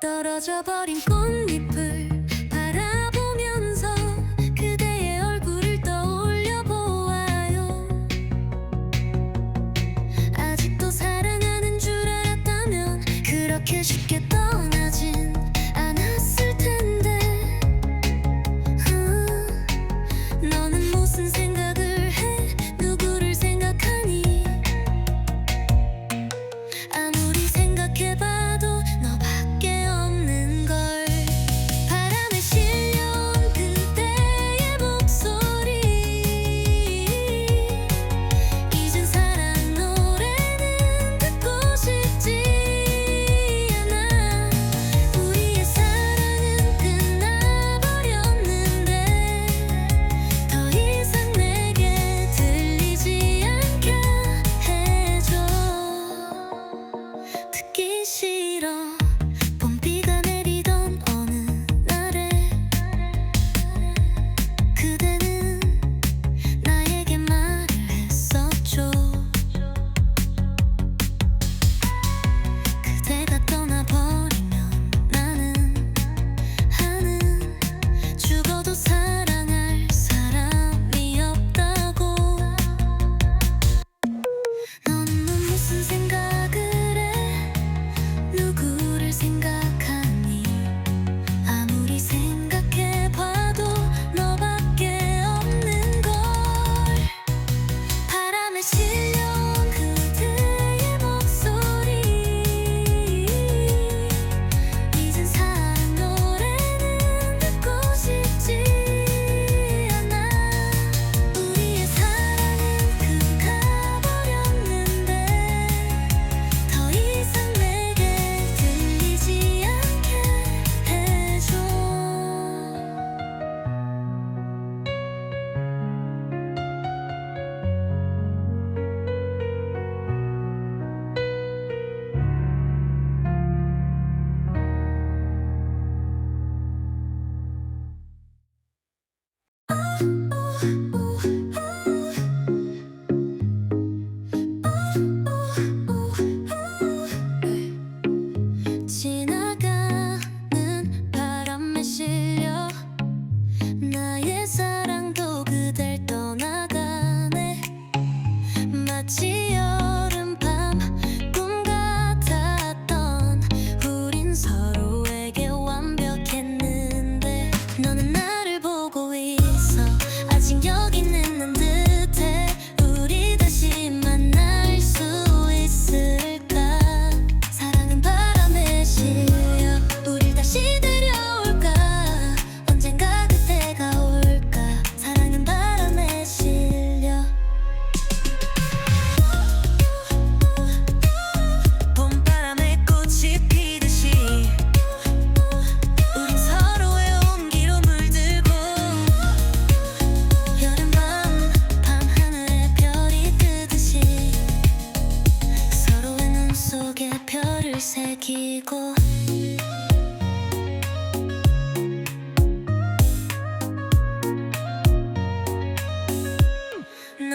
떨어져 버린 꽃잎을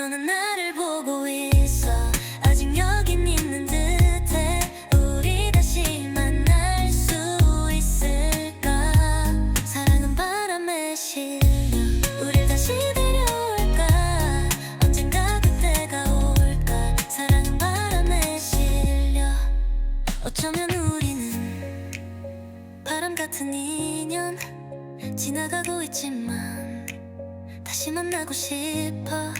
나를 보고 있어. 아직 여긴 있는 듯해. 우리 다시 만날 수 있을까? 사랑은 바람에 실려. 우릴 다시 데려올까? 언젠가 그때가 올까? 사랑은 바람에 실려. 어쩌면 우리는 바람 같은 인연 지나가고 있지만 다시 만나고 싶어.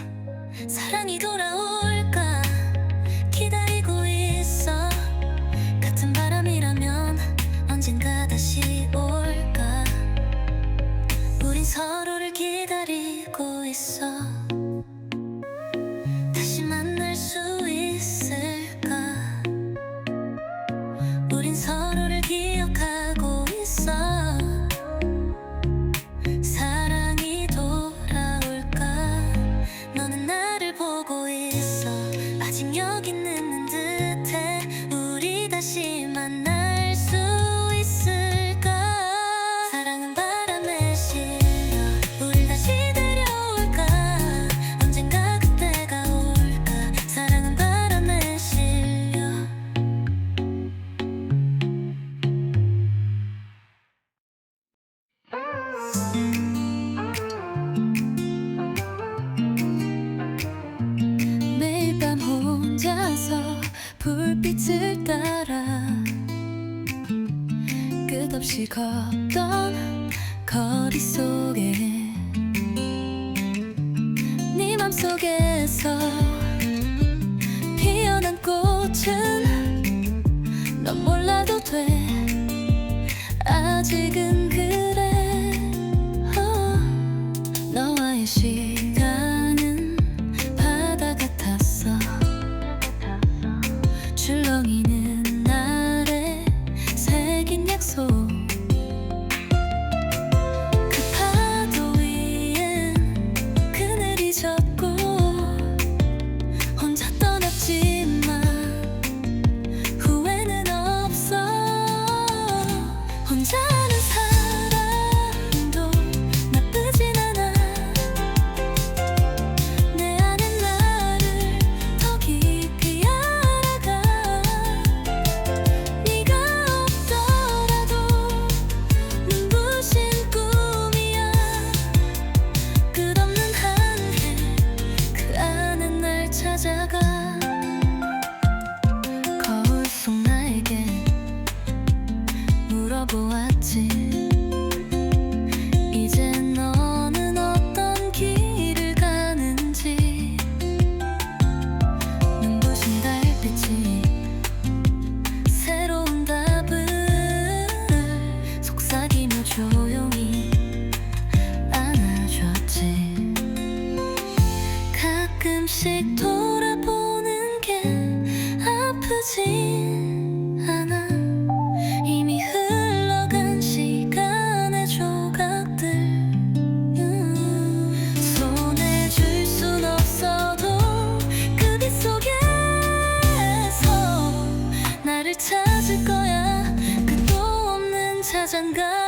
사랑이 돌아올까 기다리고 있어. 같은 바람이라면 언젠가 다시 올까? 우린 서로를 기다리고 있어. 매일 밤 혼자서 불빛을 따라 끝없이 걷던 거리 속에 네 맘속에서 피어난 꽃은 넌 몰라도 돼. 아직은 relaxo. 찾을 거야. 끝도 없는 자장가.